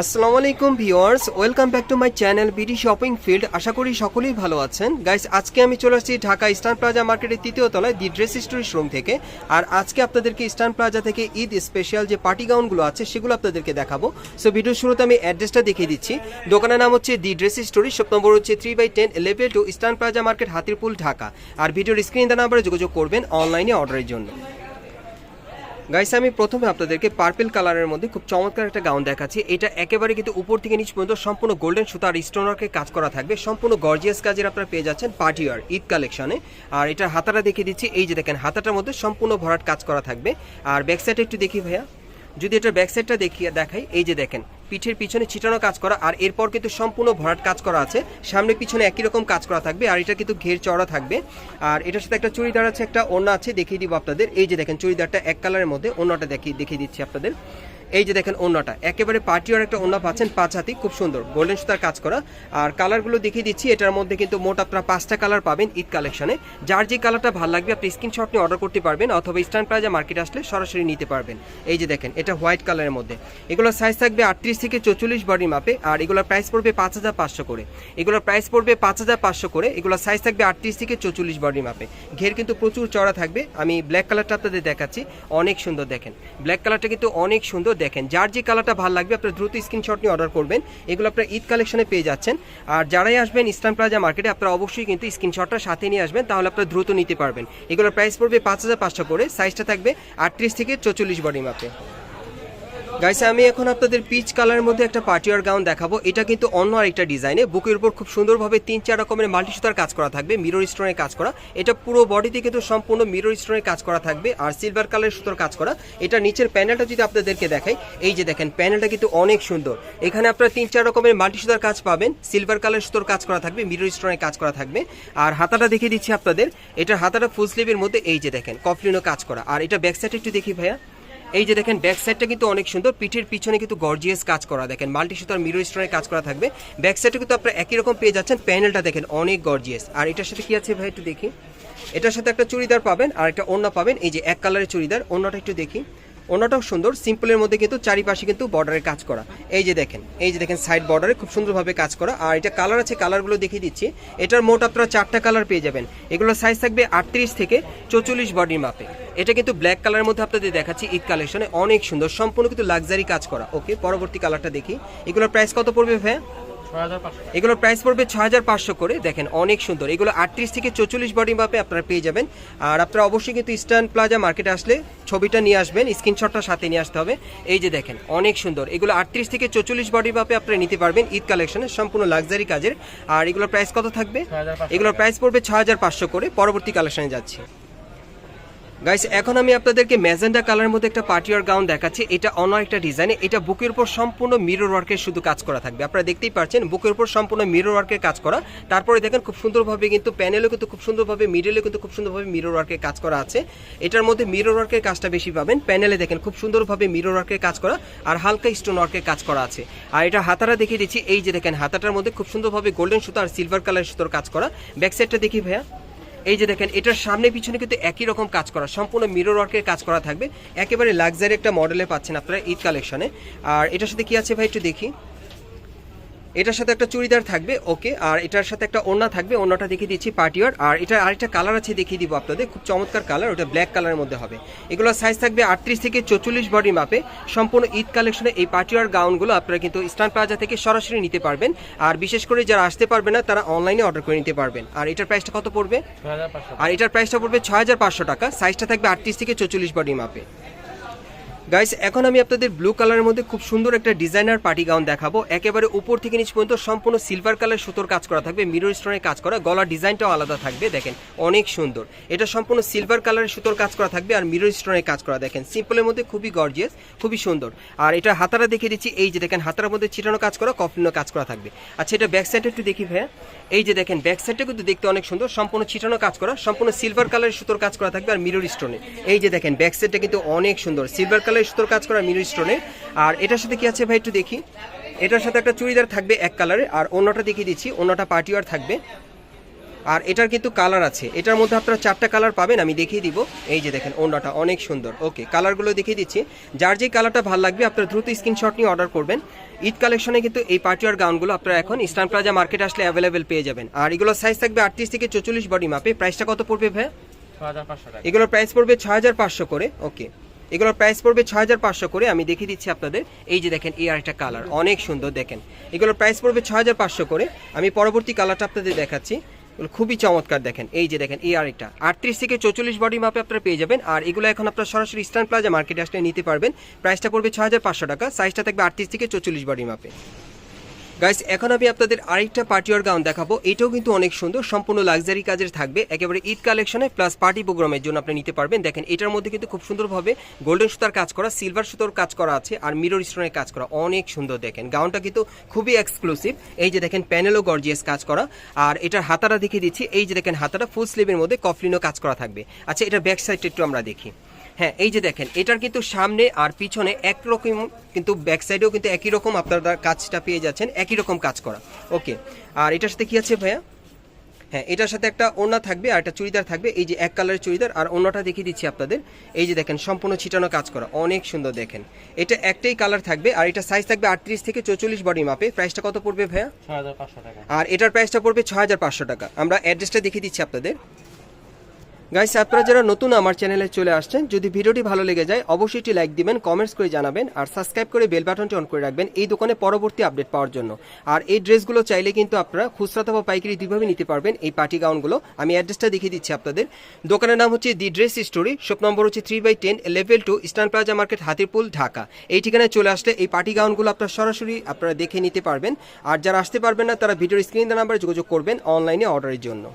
আসসালামু আলাইকুম viewers, welcome back to my channel BD shopping field. আশা করি সকলেই ভালো আছেন। গাইস, আজকে আমি চলে আসছি ঢাকা ইস্টার্ন প্লাজা মার্কেটের তৃতীয় তলায়, দি ড্রেস স্টোরি শোরুম থেকে। আর আজকে আপনাদেরকে ইস্টার্ন প্লাজা থেকে ঈদ স্পেশাল যে পার্টি গাউনগুলো আছে, সেগুলো আপনাদেরকে দেখাবো। সো ভিডিওর শুরুতে আমি অ্যাড্রেসটা দেখিয়ে দিচ্ছি। দোকানের নাম হচ্ছে the dress story shop number হচ্ছে three by ten level two Eastern Plaza market, Hatirpool, Dhaka. আর ভিডিওর স্ক্রিন দেওয়া নাম্বারে যোগাযোগ করবেন অনলাইনে অর্ডারের জন্য। গাইস আমি প্রথমে আপনাদেরকে পার্পল কালারের মধ্যে খুব চমৎকার একটা গাউন দেখাচ্ছি। এটা একেবারে কিন্তু উপর থেকে নিচ পর্যন্ত সম্পূর্ণ গোল্ডেন সুতা আর স্টোনারকে কাজ করা থাকবে। সম্পূর্ণ গর্জিয়াস কাজের আপনারা পেয়ে যাচ্ছেন পার্টি ওয়ার ঈদ কালেকশনে আর এটা হাতাটা দেখিয়ে দিচ্ছি। এই যে দেখেন, হাতাটার মধ্যে সম্পূর্ণ ভরাট কাজ করা থাকবে। আর ব্যাক সাইডে একটু দেখি ভাইয়া। যদি এটার ব্যাক সাইডটা দেখিয়ে দেখাই, এই যে দেখেন পিঠের পিছনে ছিটানো কাজ করা, আর এরপর কিন্তু সম্পূর্ণ ভরাট কাজ করা আছে। সামনে পিছনে একই রকম কাজ করা থাকবে, আর এটা কিন্তু ঘের চড়া থাকবে। আর এটার সাথে একটা চুড়িদার আছে, একটা ওড়না আছে, দেখিয়ে দিব আপনাদের। এই যে দেখেন, চুড়িদারটা এক কালারের মধ্যে, ওড়নাটা দেখিয়ে দেখিয়ে দিচ্ছি আপনাদের। এই যে দেখেন ওড়নাটা, একেবারে পার্টিওর একটা ওড়না পাচ্ছেন পাঁচ হাতি, খুব সুন্দর গোল্ডেন সুতার কাজ করা। আর কালারগুলো দেখিয়ে দিচ্ছি, এটার মধ্যে কিন্তু মোট আপনারা পাঁচটা কালার পাবেন ঈদ কালেকশনে যার যে কালারটা ভালো লাগবে, আপনি স্ক্রিনশট নিয়ে অর্ডার করতে পারবেন, অথবা ইস্টার্ন প্লাজা মার্কেট আসলে সরাসরি নিতে পারবেন। এই যে দেখেন, এটা হোয়াইট কালারের মধ্যে। এগুলোর সাইজ থাকবে আটত্রিশ থেকে চৌচল্লিশ বডি মাপে, আর এগুলোর প্রাইস পড়বে পাঁচ হাজার পাঁচশো করে। এগুলোর প্রাইস পড়বে পাঁচ হাজার পাঁচশো করে, এগুলোর সাইজ থাকবে আটত্রিশ থেকে চৌচল্লিশ বডি মাপে। ঘের কিন্তু প্রচুর চড়া থাকবে, আমি ব্ল্যাক কালারটা আপনাদের দেখাচ্ছি, অনেক সুন্দর দেখেন। ব্ল্যাক কালারটা কিন্তু অনেক সুন্দর দেখেন, যার যে কালারটা ভালো লাগবে, আপনার দ্রুত স্ক্রিনশট নিয়ে অর্ডার করবেন। এগুলো আপনার ঈদ কালেকশনে পেয়ে যাচ্ছেন। আর যারাই আসবেন ইস্টার্ন প্লাজা মার্কেটে আপনারা অবশ্যই কিন্তু স্ক্রিনশটটা সাথে নিয়ে আসবেন, তাহলে আপনারা দ্রুত নিতে পারবেন। এগুলোর প্রাইস পড়বে পাঁচ হাজার পাঁচশো করে সাইজটা থাকবে আটত্রিশ থেকে চৌচল্লিশ বডি মাপে গাইস আমি এখন আপনাদের পিচ কালারের মধ্যে একটা পার্টিয়ার গাউন দেখাবো। এটা কিন্তু অন্য আরেকটা ডিজাইনে বুকের উপর খুব সুন্দরভাবে তিন, চার রকমের মাল্টি সুতার কাজ করা থাকবে মিরর স্টোনের কাজ করা। এটা পুরো বডিতে কিন্তু সম্পূর্ণ মিরর স্টোনের কাজ করা থাকবে আর সিলভার কালারের সুতোর কাজ করা। এটা নিচের প্যানেলটা যদি আপনাদেরকে দেখাই, এই যে দেখেন প্যানেলটা কিন্তু অনেক সুন্দর। এখানে আপনারা তিন, চার রকমের মাল্টি সুতার কাজ পাবেন। সিলভার কালার সুতোর কাজ করা থাকবে মিরর স্টোনের কাজ করা থাকবে। আর হাতাটা দেখিয়ে দিচ্ছি আপনাদের। এটা হাতাটা ফুল স্লিভের মধ্যে এই যে দেখেন কফলিনো কাজ করা। আর এটা ব্যাক সাইড একটু দেখি ভাইয়া। এই যে দেখেন ব্যাক সাইডটা কিন্তু অনেক সুন্দর। পিঠের পিছনে কিন্তু গর্জিয়াস কাজ করা। দেখেন মাল্টি সুতার মিরর স্টোনের কাজ করা থাকবে। ব্যাক সাইডে কিন্তু আপনারা একই রকম পেয়ে যাচ্ছেন। প্যানেলটা দেখেন, অনেক গর্জিয়াস আর এটার সাথে কি আছে ভাই একটু দেখি? এটার সাথে একটা চুড়িদার পাবেন, আর একটা ওড়না পাবেন। এই যে এক কালারের চুড়িদার, ওড়নাটা একটু দেখি। ওনাটাও সুন্দর, সিম্পলের মধ্যে কিন্তু চারিপাশে কিন্তু বর্ডারের কাজ করা। এই যে দেখেন, এই যে দেখেন সাইড বর্ডারে খুব সুন্দরভাবে কাজ করা। আর এটা কালার আছে কালারগুলো দেখিয়ে দিচ্ছি। এটার মোট আপনারা চারটা কালার পেয়ে যাবেন। এগুলোর সাইজ থাকবে আটত্রিশ থেকে চৌচল্লিশ বডির মাপে এটা কিন্তু ব্ল্যাক কালারের মধ্যে আপনাদের দেখাচ্ছি ঈদ কালেকশনে অনেক সুন্দর, সম্পূর্ণ কিন্তু লাক্সারি কাজ করা। ওকে পরবর্তী কালারটা দেখি। এগুলোর প্রাইস কত পড়বে ভাইয়া? এগুলোর প্রাইস পড়বে ছ হাজার পাঁচশো করে। দেখেন অনেক সুন্দর। এগুলো আটত্রিশ থেকে চৌচল্লিশ বডি মাপে আপনারা পেয়ে যাবেন। আর আপনারা অবশ্যই কিন্তু ইস্টার্ন প্লাজা মার্কেটে আসলে ছবিটা নিয়ে আসবেন। স্ক্রিনশটটা সাথে নিয়ে আসতে হবে। এই যে দেখেন অনেক সুন্দর। এগুলো আটত্রিশ থেকে চৌচল্লিশ বডি মাপে আপনারা নিতে পারবেন ঈদ কালেকশনে সম্পূর্ণ লাক্সারি কাজের। আর এগুলোর প্রাইস কত থাকবে? এগুলোর প্রাইস পড়বে ছ হাজার পাঁচশো করে। পরবর্তী কালেকশনে যাচ্ছি। গাইস এখন আমি আপনাদেরকে ম্যাজেন্ডা কালারের মধ্যে একটা পার্টিয়ার গাউন দেখাচ্ছি। এটা অন্য একটা ডিজাইনে এটা বুকের উপর সম্পূর্ণ মিরর ওয়ার্কের শুধু কাজ করা থাকবে। আপনারা দেখতেই পাচ্ছেন, বুকের উপর সম্পূর্ণ মিরর ওয়ার্কের কাজ করা। তারপরে দেখেন, খুব সুন্দরভাবে কিন্তু প্যানেলও কিন্তু খুব সুন্দরভাবে মিডলে কিন্তু খুব সুন্দরভাবে মিরর ওয়ার্কের কাজ করা আছে। এটার মধ্যে মিরর ওয়ার্কের কাজটা বেশি পাবেন। প্যানেলে দেখেন, খুব সুন্দরভাবে মিরর ওয়ার্কের কাজ করা আর হালকা স্টোন ওয়ার্কের কাজ করা আছে। আর এটা হাতাটা দেখিয়ে দিচ্ছি। এই যে দেখেন, হাতাটার মধ্যে খুব সুন্দরভাবে গোল্ডেন সুতো আর সিলভার কালার সুতোর কাজ করা। ব্যাক সাইডটা দেখি ভাইয়া। এই যে দেখেন, এটার সামনে পিছনে কিন্তু একই রকম কাজ করা, সম্পূর্ণ মিরর ওয়ার্কের কাজ করা থাকবে। একেবারে লাক্সারি একটা মডেলে পাচ্ছেন আপনারা ঈদ কালেকশনে আর এটার সাথে কি আছে ভাই একটু দেখি। এটার সাথে একটা চুড়িদার থাকবে ওকে আর এটার সাথে একটা ওড়না থাকবে ওড়নাটা দেখিয়ে দিচ্ছি পার্টিওয়ার আর এটা আরেকটা কালার আছে দেখিয়ে দিব আপনাদের খুব চমৎকার কালার ওটা ব্ল্যাক কালারের মধ্যে হবে। এগুলো সাইজ থাকবে আটত্রিশ থেকে চৌচল্লিশ বডি মাপে সম্পূর্ণ ঈদ কালেকশনে এই পার্টিওয়ার গাউনগুলো আপনারা কিন্তু ইস্টার্ন প্লাজা থেকে সরাসরি নিতে পারবেন আর বিশেষ করে যারা আসতে পারবে না তারা অনলাইনে অর্ডার করে নিতে পারবেন। আর এটার প্রাইসটা কত পড়বে? আর এটার প্রাইসটা পড়বে ছয় হাজার পাঁচশো টাকা সাইজটা থাকবে আটত্রিশ থেকে চৌচল্লিশ বডি মাপে গাইস এখন আমি আপনাদের ব্লু কালারের মধ্যে খুব সুন্দর একটা ডিজাইনার পার্টি গাউন দেখাবো। একেবারে উপর থেকে নিচ পর্যন্ত সম্পূর্ণ সিলভার কালার সুতোর কাজ করা থাকবে মিরর স্টোনের কাজ করা, গলার ডিজাইনটাও আলাদা থাকবে, দেখেন, অনেক সুন্দর। এটা সম্পূর্ণ সিলভার কালারের সুতোর কাজ করা থাকবে আর মিরর স্টোনের কাজ করা, দেখেন সিম্পলের মধ্যে খুবই গর্জিয়াস খুবই সুন্দর। আর এটা হাতারা দেখিয়ে দিচ্ছি, এই যে দেখেন হাতার মধ্যে ছিটানো কাজ করা কফলিনো কাজ করা থাকবে। আচ্ছা এটা ব্যাক সাইডে একটু দেখি ভাইয়া। এই যে দেখেন ব্যাক সাইডটা কিন্তু দেখতে অনেক সুন্দর, সম্পূর্ণ ছিটানো কাজ করা, সম্পূর্ণ সিলভার কালারের সুতোর কাজ করা থাকবে আর মিরর স্টোনে এই যে দেখেন ব্যাক সাইডটা কিন্তু অনেক সুন্দর সিলভার কালারের সুতোর কাজ করা মিরর স্টোনে। আর এটার সাথে কি আছে ভাই একটু দেখি। এটার সাথে একটা চুড়িদার থাকবে এক কালারে আর অন্যটা দেখিয়ে দিচ্ছি অন্যটা পার্টিওয়ার থাকবে। আর এটার কিন্তু কালার আছে। এটার মধ্যে আপনারা চারটা কালার পাবেন আমি দেখিয়ে দিব। এই যে দেখেন ওন্ডাটা অনেক সুন্দর। ওকে কালারগুলো দেখিয়ে দিচ্ছি। যার যে কালারটা ভালো লাগবে আপনারা দ্রুত স্ক্রিনশট নিয়ে অর্ডার করবেন। ঈদ কালেকশনে কিন্তু এই পার্টিওয়ার গাউনগুলো আপনারা এখন ইস্টার্ন প্লাজা মার্কেট আসলে অ্যাভেলেবেল পেয়ে যাবেন। আর এগুলো সাইজ থাকবে আটত্রিশ থেকে চল্লিশ বডি মাপে প্রাইসটা কত পড়বে ভাই ছ হাজার পাঁচশো এগুলোর প্রাইস পড়বে ছ হাজার পাঁচশো করে। ওকে। এগুলোর প্রাইস পড়বে ছ হাজার পাঁচশো করে। আমি দেখিয়ে দিচ্ছি আপনাদের। এই যে দেখেন, এই আরেকটা কালার অনেক সুন্দর দেখেন। এগুলোর প্রাইস পড়বে ছ হাজার পাঁচশো করে। আমি পরবর্তী কালারটা আপনাদের দেখাচ্ছি। খুবই চমৎকার দেখেন। এই যে দেখেন, এই আরেকটা। আটত্রিশ থেকে চৌচল্লিশ বডি মাপে আপনারা পেয়ে যাবেন। আর এগুলো এখন আপনারা সরাসরি ইস্টার্ন প্লাজা মার্কেটে আসলে নিতে পারবেন। প্রাইসটা পড়বে ছ হাজার পাঁচশো টাকা। সাইজটা থাকবে আটত্রিশ থেকে চৌচল্লিশ বডি মাপে গাইস এখন আমি আপনাদের আরেকটা পার্টিওয়ার গাউন দেখাবো। এটাও কিন্তু অনেক সুন্দর, সম্পূর্ণ লাক্সারি কাজের থাকবে। একেবারে ঈদ কালেকশনে প্লাস পার্টি প্রোগ্রামের জন্য আপনি নিতে পারবেন। দেখেন, এটার মধ্যে কিন্তু খুব সুন্দরভাবে গোল্ডেন সুতার কাজ করা সিলভার সুতোর কাজ করা আছে আর মিরর স্টোনের কাজ করা। অনেক সুন্দর দেখেন। গাউনটা কিন্তু খুবই এক্সক্লুসিভ এই যে দেখেন প্যানেলও গর্জিয়াস কাজ করা। আর এটার হাতাটা দেখিয়ে দিচ্ছি। এই যে দেখেন, হাতাটা ফুল স্লিভের মধ্যে কফলিনও কাজ করা থাকবে। আচ্ছা এটার ব্যাক সাইডটা একটু আমরা দেখি। হ্যাঁ এই যে দেখেন এটার কিন্তু সামনে আর পিছনে একরকম কিন্তু ব্যাক সাইডেও কিন্তু একই রকম আপনারা কাজটা পেয়ে যাচ্ছেন একই রকম কাজ করা। ওকে আর এটার সাথে কি আছে ভাইয়া? হ্যাঁ এটার সাথে একটা ওড়না থাকবে আর একটা চুড়িদার থাকবে এই যে এক কালারের চুড়িদার আর অন্যটা দেখিয়ে দিচ্ছি আপনাদের। এই যে দেখেন সম্পূর্ণ ছিটানো কাজ করা অনেক সুন্দর দেখেন। এটা একটাই কালার থাকবে আর এটা সাইজ থাকবে আটত্রিশ থেকে চৌচল্লিশ বডি মাপে প্রাইসটা কত পড়বে ভাইয়া? আর এটার প্রাইসটা পড়বে ছ হাজার পাঁচশো টাকা। আমরা অ্যাড্রেসটা দেখিয়ে দিচ্ছি আপনাদের। গাইস আপনারা যারা নতুন আমার চ্যানেলে চলে আসছেন, যদি ভিডিওটি ভালো লেগে যায়, অবশ্যই একটি লাইক দিবেন কমেন্টস করে জানাবেন, আর সাবস্ক্রাইব করে বেল বাটনটি অন করে রাখবেন এই দোকানে পরবর্তী আপডেট পাওয়ার জন্য। আর এই ড্রেসগুলো চাইলে কিন্তু আপনারা খুচরা অথবা পাইকারি দুইভাবে নিতে পারবেন, এই পার্টি গাউনগুলো আমি অ্যাড্রেসটা দেখিয়ে দিচ্ছি আপনাদের। দোকানের নাম হচ্ছে the dress story shop number হচ্ছে three by ten level two Eastern Plaza market Hatirpool, Dhaka. এই ঠিকানায় চলে আসলে এই পার্টি গাউনগুলো আপনারা সরাসরি আপনারা দেখে নিতে পারবেন। আর যারা আসতে পারবেন না, তারা ভিডিওর স্ক্রিন নাম্বারে যোগাযোগ করবেন অনলাইনে অর্ডারের জন্য।